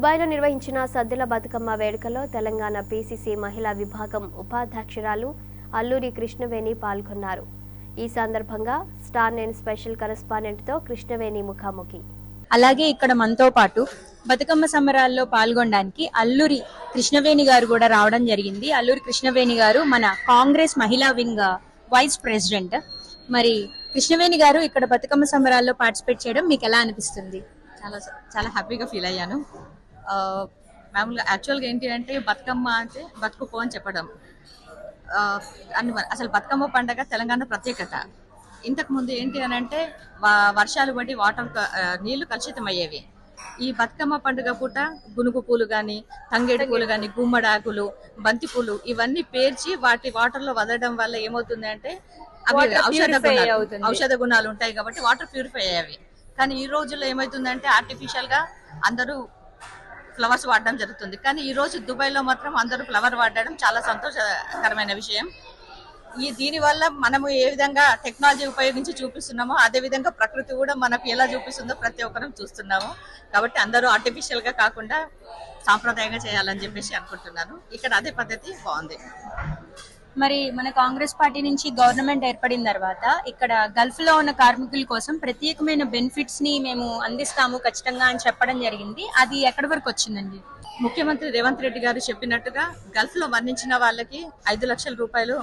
దుబాయ్లో నిర్వహించిన సద్దుల బతుకమ్మ వేడుకలో తెలంగాణ పీసీసీ మహిళా విభాగం ఉపాధ్యక్షురాలు అల్లూరి కృష్ణవేణి పాల్గొన్నారు. ఈ సందర్భంగా స్టార్ నైన్ స్పెషల్ కరెస్పాండెంట్తో కృష్ణవేణి ముఖాముఖి. అలాగే ఇక్కడ మనతో పాటు బతుకమ్మ సంబరాల్లో పాల్గొనడానికి అల్లూరి కృష్ణవేణి గారు కూడా రావడం జరిగింది. అల్లూరి కృష్ణవేణి గారు మన కాంగ్రెస్ మహిళా వింగ్ వైస్ ప్రెసిడెంట్. మరి కృష్ణవేణి గారు ఇక్కడ బతుకమ్మ సంబరాల్లో పార్టిసిపేట్ చేయడం మీకు ఎలా అనిపిస్తుంది? చాలా చాలా హ్యాపీగా ఫీల్ అయ్యాను. మామూలుగా యాక్చువల్గా ఏంటి అంటే బతుకమ్మ అంటే బతుకుపో అని చెప్పడం. ఆ, అన్ని అసలు బతుకమ్మ పండగ తెలంగాణ ప్రత్యేకత. ఇంతకు ముందు ఏంటి అని అంటే వర్షాలు పడి వాటర్ నీళ్ళు కలుషితం అయ్యేవి ఈ బతుకమ్మ పండుగ పూట గునుగు పూలు గాని తంగేడు పూలు గాని గుమ్మడాకులు బంతి పూలు ఇవన్నీ పేర్చి వాటి వాటర్లో వదలడం వల్ల ఏమవుతుంది అంటే అవి ఔషధ గుణాలు. ఔషధ గుణాలు ఉంటాయి కాబట్టి వాటర్ ప్యూరిఫై అయ్యేవి. కానీ ఈ రోజుల్లో ఏమవుతుందంటే ఆర్టిఫిషియల్గా అందరూ ఫ్లవర్స్ వాడడం జరుగుతుంది. కానీ ఈ రోజు దుబాయ్లో మాత్రం అందరూ ఫ్లవర్ వాడడం చాలా సంతోషకరమైన విషయం. ఈ దీని వల్ల మనము ఏ విధంగా టెక్నాలజీ ఉపయోగించి చూపిస్తున్నామో అదే విధంగా ప్రకృతి కూడా మనకు ఎలా చూపిస్తుందో ప్రతి ఒక్కరం చూస్తున్నాము. కాబట్టి అందరూ ఆర్టిఫిషియల్గా కాకుండా సాంప్రదాయంగా చేయాలని చెప్పేసి అనుకుంటున్నాను. ఇక్కడ అదే పద్ధతి బాగుంది. మరి మన కాంగ్రెస్ పార్టీ నుంచి గవర్నమెంట్ ఏర్పడిన తర్వాత ఇక్కడ గల్ఫ్లో ఉన్న కార్మికుల కోసం ప్రత్యేకమైన బెనిఫిట్స్ని మేము అందిస్తాము ఖచ్చితంగా అని చెప్పడం జరిగింది. అది ఎక్కడి వరకు వచ్చిందండి? ముఖ్యమంత్రి రేవంత్ రెడ్డి గారు చెప్పినట్టుగా గల్ఫ్లో మరణించిన వాళ్ళకి ఐదు లక్షల రూపాయలు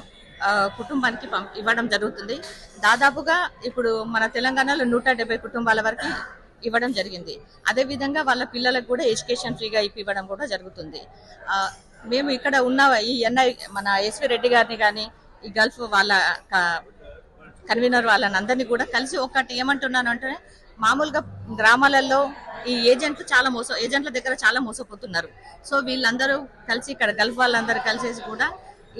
కుటుంబానికి ఇవ్వడం జరుగుతుంది. దాదాపుగా ఇప్పుడు మన తెలంగాణలో నూట కుటుంబాల వరకు ఇవ్వడం జరిగింది. అదే విధంగా వాళ్ళ పిల్లలకు కూడా ఎడ్యుకేషన్ ఫ్రీగా ఇవ్వడం కూడా జరుగుతుంది. మేము ఇక్కడ ఉన్న ఈ ఎన్ఐ మన ఎస్వి రెడ్డి గారిని కానీ ఈ గల్ఫ్ వాళ్ళ కన్వీనర్ వాళ్ళని అందరినీ కూడా కలిసి ఒకటి ఏమంటున్నాను అంటే మామూలుగా గ్రామాలలో ఈ ఏజెంట్లు చాలా మోస ఏజెంట్ల దగ్గర చాలా మోసపోతున్నారు. సో వీళ్ళందరూ కలిసి ఇక్కడ గల్ఫ్ వాళ్ళందరూ కలిసేసి కూడా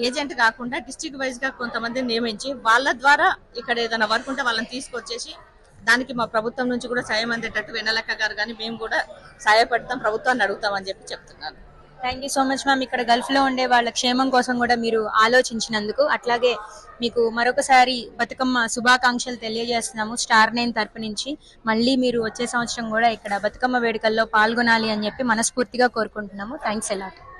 ఏజెంట్ కాకుండా డిస్ట్రిక్ట్ వైజ్గా కొంతమందిని నియమించి వాళ్ళ ద్వారా ఇక్కడ ఏదైనా వర్క్ ఉంటే వాళ్ళని తీసుకొచ్చేసి దానికి మా ప్రభుత్వం నుంచి కూడా సాయం అందేటట్టు వెన్నలక్క గారు కానీ మేము కూడా సాయపడతాం ప్రభుత్వాన్ని అడుగుతాం అని చెప్పి చెప్తున్నాను. Thank you so much ma'am ఇక్కడ గల్ఫ్లో ఉండే వాళ్ళ క్షేమం కోసం కూడా మీరు ఆలోచించినందుకు అట్లాగే మీకు మరొకసారి బతుకమ్మ శుభాకాంక్షలు తెలియజేస్తున్నాము స్టార్ నైన్ తరపు నుంచి. మళ్ళీ మీరు వచ్చే సంవత్సరం కూడా ఇక్కడ బతుకమ్మ వేడుకల్లో పాల్గొనాలి అని చెప్పి మనస్ఫూర్తిగా కోరుకుంటున్నాము. Thanks allot